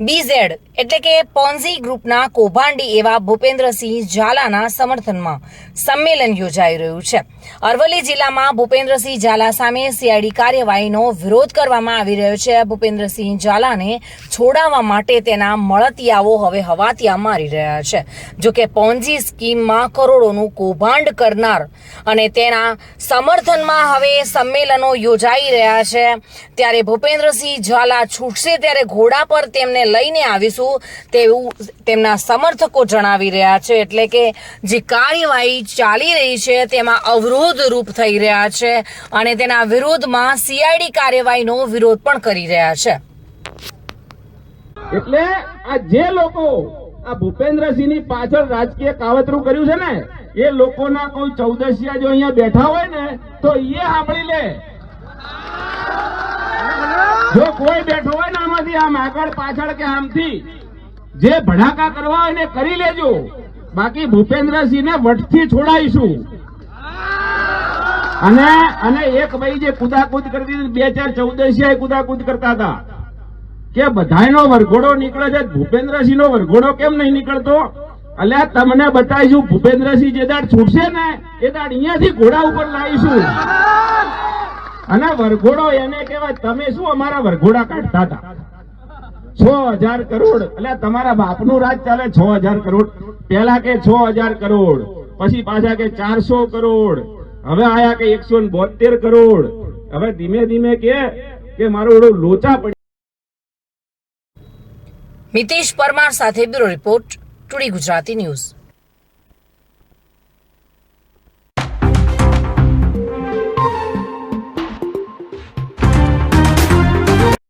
BZ એટલે કે Ponzi ગ્રુપના કૌભાંડી એવા ભૂપેન્દ્રસિંહ ઝાલાના સમર્થનમાં સંમેલન યોજાઈ રહ્યું છે. અરવલ્લી જિલ્લામાં ભૂપેન્દ્રસિંહ ઝાલા સામે સીઆઈડી કાર્યવાહીનો વિરોધ કરવામાં આવી રહ્યો છે. ભૂપેન્દ્રસિંહ ઝાલાને છોડાવવા માટે તેના મળતિયાઓ હવે હવાતિયા મારી રહ્યા છે. જોકે પોન્ઝી સ્કીમમાં કરોડોનું કૌભાંડ કરનાર અને તેના સમર્થનમાં હવે સંમેલનો યોજાઈ રહ્યા છે. ત્યારે ભૂપેન્દ્રસિંહ ઝાલા છૂટશે ત્યારે ઘોડા પર તેમને લઈને આવીશું તેવું તેમના સમર્થકો જણાવી રહ્યા છે. એટલે કે જે કાર્યવાહી ચાલી રહી છે તેમાં અવરોધ રૂપ થઈ રહ્યા છે અને તેના વિરોધમાં સીઆઈડી કાર્યવાહીનો વિરોધ પણ કરી રહ્યા છે. એટલે આ જે લોકો આ ભૂપેન્દ્રસિંહની પાછળ રાજકીય કાવતરું કર્યું છે ને, એ લોકોના કોઈ ચૌદસિયા જો અહીંયા બેઠા હોય ને, તો એ સાંભળી લે. જો કોઈ બેઠો હોય ને આમાંથી આમ આગળ પાછળ કે આમથી જે ભડાકા કરવા હોય કરી લેજો. બાકી ભૂપેન્દ્રસિંહને વટથી છોડાઈશું. અને અને એક ભાઈ જે કુદાકુદ કરતી બે ચાર ચૌદસિયા કુદાકુદ કરતા હતા. કે બધાયનો વરઘોડો નીકળે છે ભૂપેન્દ્રસિંહ નો વરઘોડો કેમ નહીં નીકળતો? અલ્યા, તમને બતાવીશું, ભૂપેન્દ્રસિંહ જે દાડ છૂટશે ને, એ દાડ અહીંયાથી ઘોડા ઉપર લાવીશું. અને વરઘોડો એને કહેવાય, તમે શું અમારા વરઘોડા કાઢતા હતા? છ હજાર કરોડ. એટલે તમારા બાપનું રાજ ચાલે છ હજાર કરોડ. પેલા કે છ હજાર કરોડ, પછી પાછા કે ચારસો કરોડ. હવે આયા કે એકસો બોતેર કરોડ. હવે ધીમે ધીમે કે કે મારો એડો લોચા પડી મિતેશ પરમાર સાથે bureau report, today Gujarati news.